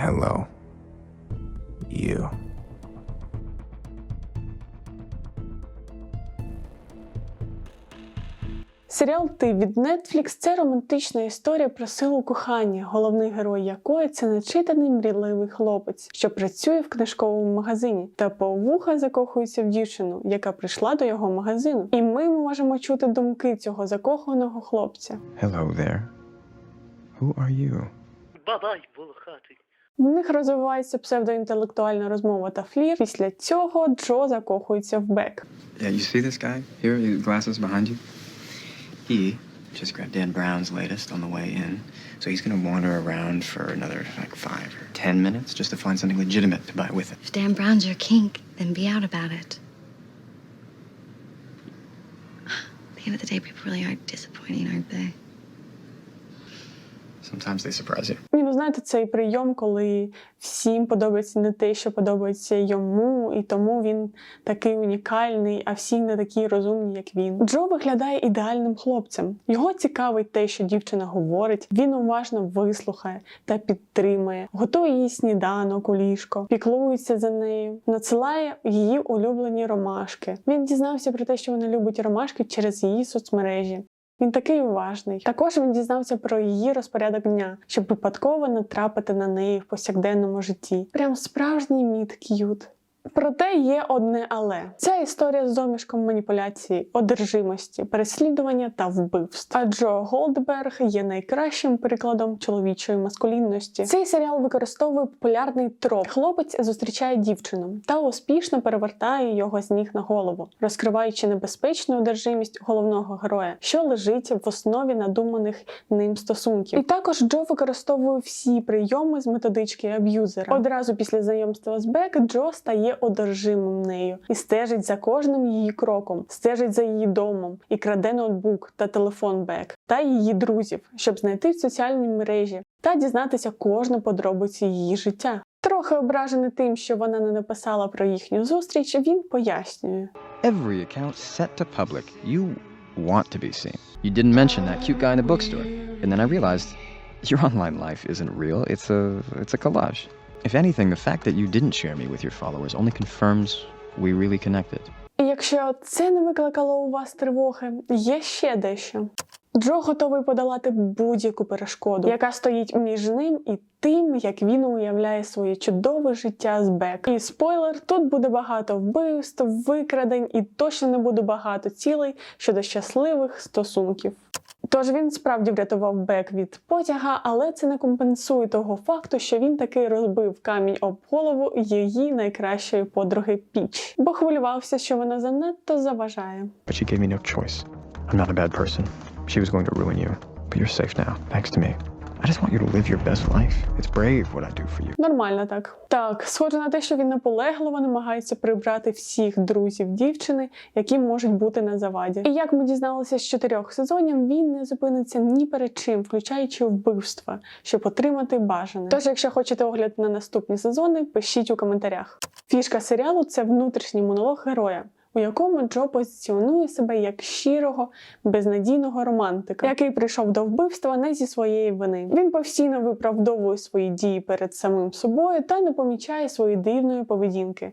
Hello. You. Серіал Ти від Netflix – це романтична історія про силу кохання, головний герой якої це начитаний мрійливий хлопець, що працює в книжковому магазині, та повуха закохується в дівчину, яка прийшла до його магазину. І ми можемо чути думки цього закоханого хлопця. Hello there. Who are you? Бабай волохатий. В них розвивається псевдоінтелектуальна розмова та флір. Після цього Джо закохується в Бек. Yeah, you see this guy here? His glasses behind you? He just grabbed Dan Brown's latest on the way in. So he's gonna wander around for another like five or ten minutes just to find something legitimate to buy with it. If Dan Brown's your kink, then be out about it. At the end of the day, people really are disappointing, aren't they? Sometimes they surprise you. Ні, ну знаєте, цей прийом, коли всім подобається не те, що подобається йому, і тому він такий унікальний, а всі не такі розумні, як він. Джо виглядає ідеальним хлопцем. Його цікавить те, що дівчина говорить. Він уважно вислухає та підтримує, готує їй сніданок у ліжко, піклується за нею, надсилає її улюблені ромашки. Він дізнався про те, що вона любить ромашки через її соцмережі. Він такий уважний. Також він дізнався про її розпорядок дня, щоб випадково натрапити на неї в повсякденному житті. Прям справжній мід к'ют. Проте є одне але ця історія з домішком маніпуляції, одержимості, переслідування та вбивств. А Джо Голдберг є найкращим прикладом чоловічої маскулінності. Цей серіал використовує популярний троп. Хлопець зустрічає дівчину та успішно перевертає його з ніг на голову, розкриваючи небезпечну одержимість головного героя, що лежить в основі надуманих ним стосунків. І також Джо використовує всі прийоми з методички аб'юзера. Одразу після знайомства з Бек Джо стає одержимим нею і стежить за кожним її кроком, стежить за її домом і краде ноутбук та телефон Бек та її друзів, щоб знайти в соціальній мережі та дізнатися кожну подробицю її життя. Трохи ображений тим, що вона не написала про їхню зустріч, він пояснює. Every account set to public. You want to be seen. You didn't mention that cute guy in the bookstore. And then I realized your online life isn't real. It's a it's a collage. If anything, the fact that you didn't share me with your followers only confirms we really connected. Якщо це не викликало у вас тривоги, є ще дещо. Джо готовий подолати будь-яку перешкоду, яка стоїть між ним і тим, як він уявляє своє чудове життя з Бек. І спойлер, тут буде багато вбивств, викрадень і точно не буде багато цілей щодо щасливих стосунків. Тож він справді врятував Бек від потяга, але це не компенсує того факту, що він таки розбив камінь об голову її найкращої подруги Піч, бо хвилювався, що вона занадто заважає. But she gave me no choice. I'm. I just want you to live your best life. It's brave what I do for you. Нормально так. Так, схоже на те, що він наполегливо намагається прибрати всіх друзів дівчини, які можуть бути на заваді. І як ми дізналися з чотирьох сезонів, він не зупиниться ні перед чим, включаючи вбивства, щоб отримати бажане. Тож, якщо хочете огляд на наступні сезони, пишіть у коментарях. Фішка серіалу це внутрішній монолог героя. У якому Джо позиціонує себе як щирого, безнадійного романтика, який прийшов до вбивства не зі своєї вини. Він постійно виправдовує свої дії перед самим собою та не помічає своєї дивної поведінки,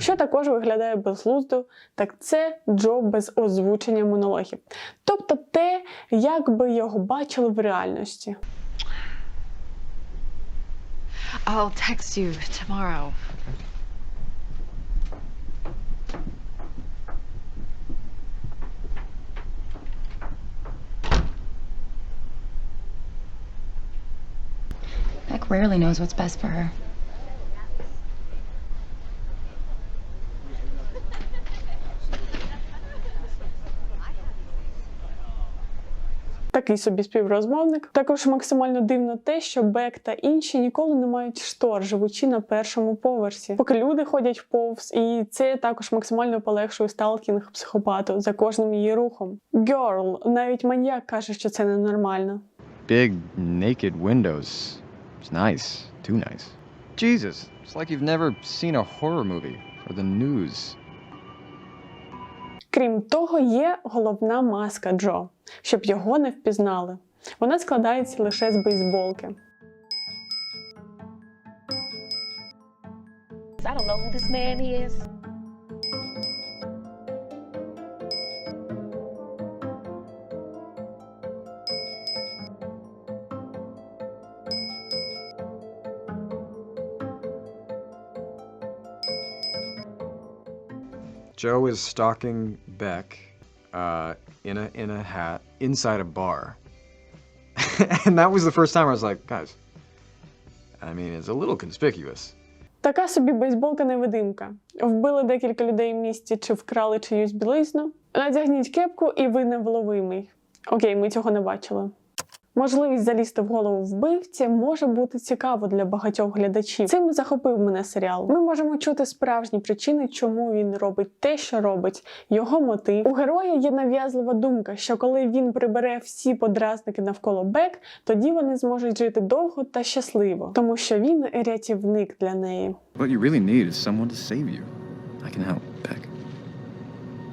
що також виглядає безглуздо, так це Джо без озвучення монологів, тобто те, як би його бачили в реальності. I'll text you tomorrow. Beck rarely knows what's best for her. Такий собі співрозмовник. Також максимально дивно те, що Бек та інші ніколи не мають штор, живучи на першому поверсі, поки люди ходять повз, і це також максимально полегшує сталкінг психопату за кожним її рухом. Girl, навіть маньяк каже, що це ненормально. Big naked windows. It's nice. Too nice. Jesus, it's like you've never seen a horror movie or the news. Крім того, є головна маска Джо, щоб його не впізнали. Вона складається лише з бейсболки. I don't know who this man is. Joe is stalking Beck uh, in a in a hat inside a bar, and that was the first time I was like, guys. I mean, it's a little conspicuous. Така собі бейсболка-невидимка. Вбили декілька людей в місті чи вкрали чиюсь білизну. Надягніть кепку, і ви невловимий. Окей, ми цього не бачили. Можливість залізти в голову вбивці може бути цікаво для багатьох глядачів. Цим захопив мене серіал. Ми можемо чути справжні причини, чому він робить те, що робить, його мотив. У героя є нав'язлива думка, що коли він прибере всі подразники навколо Бек, тоді вони зможуть жити довго та щасливо, тому що він рятівник для неї. What you really need is someone to save you. I can help, Beck.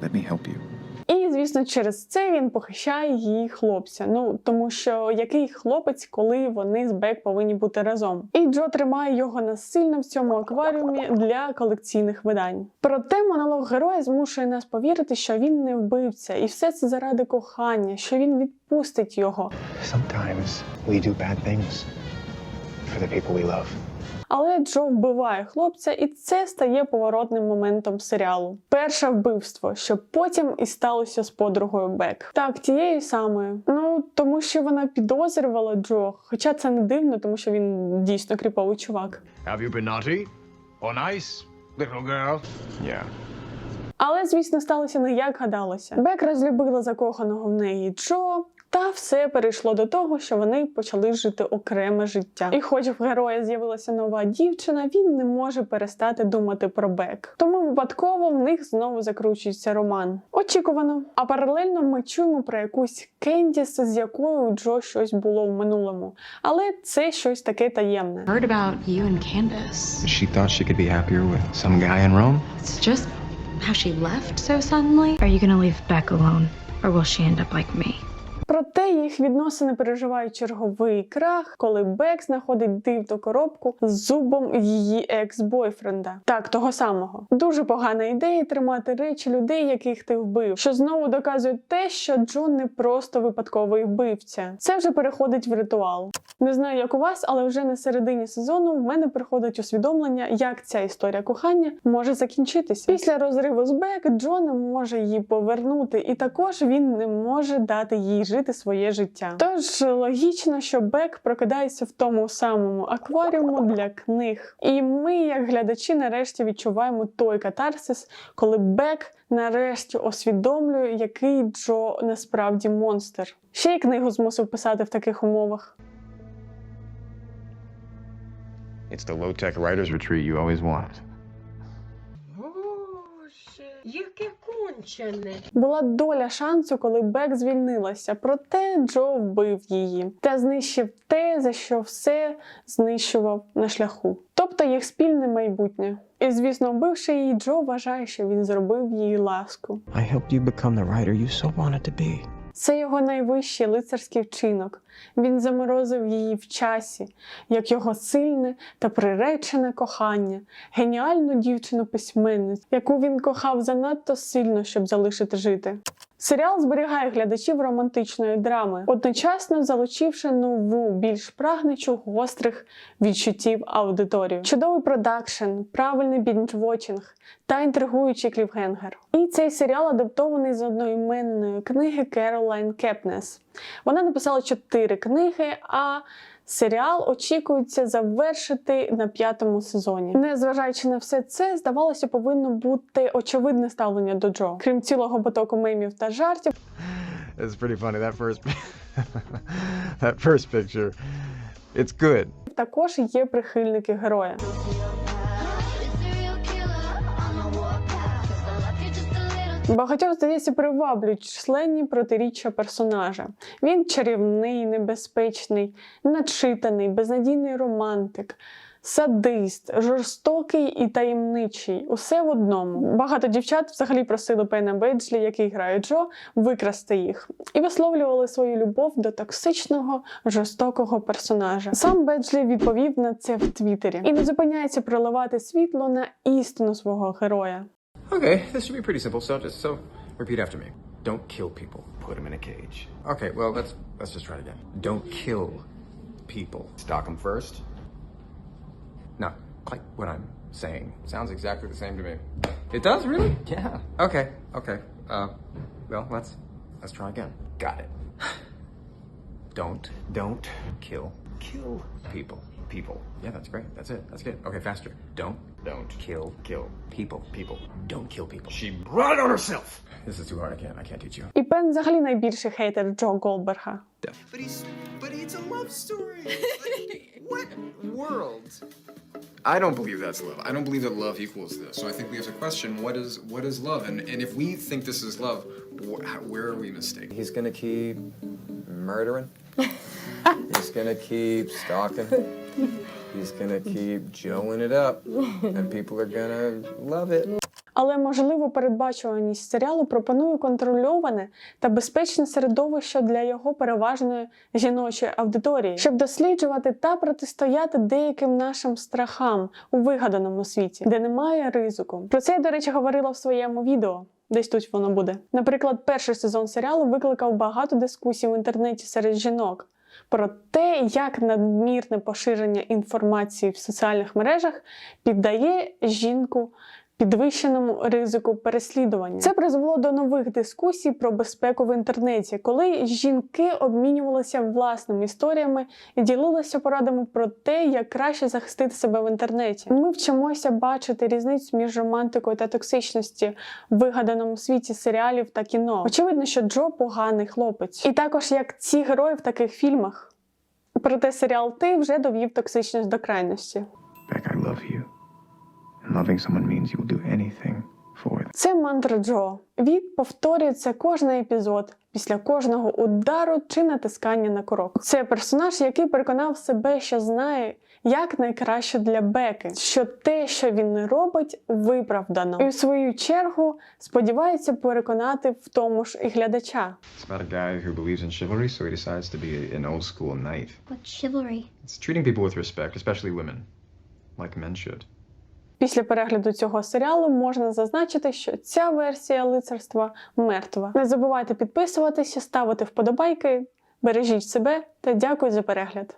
Let me help you. І, звісно, через це він похищає її хлопця. Ну тому що який хлопець, коли вони з Бек повинні бути разом. І Джо тримає його насильно в цьому акваріумі для колекційних видань. Проте монолог героя змушує нас повірити, що він не вбивця, і все це заради кохання, що він відпустить його. Sometimes we do bad things for the people we love. Але Джо вбиває хлопця, і це стає поворотним моментом серіалу. Перше вбивство, що потім і сталося з подругою Бек. Так, тією самою. Ну тому що вона підозрювала Джо, хоча це не дивно, тому що він дійсно кріповий чувак. Have you been naughty or nice, little girl? Yeah. Але, звісно, сталося не як гадалося. Бек розлюбила закоханого в неї Джо. Та все перейшло до того, що вони почали жити окреме життя. І хоч в героя з'явилася нова дівчина, він не може перестати думати про Бек. Тому випадково в них знову закручується роман. Очікувано. А паралельно ми чуємо про якусь Кендіс, з якою у Джо щось було в минулому. Але це щось таке таємне. heard about you and Candace. She thought she could be happier with some guy in Rome? It's just how she left so suddenly. Are you gonna leave Beck alone? Or will she end up like me? Проте їх відносини переживають черговий крах, коли Бек знаходить дивну коробку з зубом її екс-бойфренда. Так, того самого. Дуже погана ідея тримати речі людей, яких ти вбив, що знову доказує те, що Джон не просто випадковий вбивця. Це вже переходить в ритуал. Не знаю, як у вас, але вже на середині сезону в мене приходить усвідомлення, як ця історія кохання може закінчитися. Після розриву з Бек Джон може її повернути, і також він не може дати їй жити своє життя. Тож логічно, що Бек прокидається в тому самому акваріуму для книг. І ми, як глядачі, нарешті відчуваємо той катарсис, коли Бек нарешті усвідомлює, який Джо насправді монстр. Ще й книгу змусив писати в таких умовах. It's the low-tech writers retreat you always wanted. Боже, яке кончене. Була доля шансу, коли Бек звільнилася, проте Джо вбив її та знищив те, за що все знищував на шляху. Тобто їх спільне майбутнє. І звісно, вбивши її, Джо вважає, що він зробив їй ласку. I helped you become the writer you so wanted to be. Це його найвищий лицарський вчинок. Він заморозив її в часі, як його сильне та приречене кохання, геніальну дівчину-письменницю, яку він кохав занадто сильно, щоб залишити жити. Серіал зберігає глядачів романтичної драми, одночасно залучивши нову, більш прагнучу гострих відчуттів аудиторію. Чудовий продакшн, правильний бінж-вотчинг та інтригуючий кліфгенгер. І цей серіал адаптований з одноіменної книги Керолайн Кепнес. Вона написала чотири книги, а серіал очікується завершити на п'ятому сезоні. Незважаючи на все це, здавалося, повинно бути очевидне ставлення до Джо. Крім цілого потоку мемів та жартів, It's pretty funny. That first, that first picture, it's good. також є прихильники героя. Багатьох здається приваблюють численні протиріччя персонажа. Він чарівний, небезпечний, начитаний, безнадійний романтик, садист, жорстокий і таємничий. Усе в одному. Багато дівчат взагалі просили Пена Бейджлі, який грає Джо, викрасти їх, і висловлювали свою любов до токсичного, жорстокого персонажа. Сам Беджлі відповів на це в Твіттері і не зупиняється проливати світло на істину свого героя. Okay, this should be pretty simple. So just so repeat after me. Don't kill people. Put them in a cage. Okay, well let's let's just try it again. Don't kill people. Stock them first. Not quite what I'm saying. Sounds exactly the same to me. It does really? Yeah. Okay. Okay. Uh, well let's let's try again. Got it. Don't don't kill kill people people. Yeah, that's great. That's it. That's good. Okay, faster. Don't don't kill kill people people. Don't kill people. She brought it on herself. This is too hard. I can't. I can't teach you. І Пен взагалі найбільший хейтер Джо Голдберга. But he's but it's a love story. what world? I don't believe that's love. I don't believe that love equals this. So I think we have to question what is what is love, and and if we think this is love, wh- how, where are we mistaken? He's gonna keep murdering. He's gonna keep stalking. He's gonna keep joeing it up, and people are gonna love it. Але можливо передбачуваність серіалу пропонує контрольоване та безпечне середовище для його переважної жіночої аудиторії, щоб досліджувати та протистояти деяким нашим страхам у вигаданому світі, де немає ризику. Про це я, до речі, говорила в своєму відео. Десь тут воно буде. Наприклад, перший сезон серіалу викликав багато дискусій в інтернеті серед жінок про те, як надмірне поширення інформації в соціальних мережах піддає жінку підвищеному ризику переслідування. Це призвело до нових дискусій про безпеку в інтернеті, коли жінки обмінювалися власними історіями і ділилися порадами про те, як краще захистити себе в інтернеті. Ми вчимося бачити різницю між романтикою та токсичністю в вигаданому світі серіалів та кіно. Очевидно, що Джо поганий хлопець, і також як ці герої в таких фільмах. Проте серіал Ти вже довів токсичність до крайності. Beck, I love you. Loving someone means you will do anything for them. Це мантра Джо. Він повторюється кожен епізод після кожного удару чи натискання на курок. Це персонаж, який переконав себе, що знає, як найкраще для Беки, що те, що він не робить, виправдано. І в свою чергу сподівається переконати в тому ж і глядача. It's about a guy who believes in chivalry, so he decides to be an old school knight. What chivalry? It's treating people with respect, especially women, like men should. Після перегляду цього серіалу можна зазначити, що ця версія лицарства мертва. Не забувайте підписуватися, ставити вподобайки, бережіть себе та дякую за перегляд.